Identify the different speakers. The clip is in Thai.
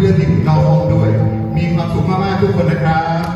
Speaker 1: เพื่อนที่เราห้องด้วย มีความสุขมากๆทุกคนนะครับ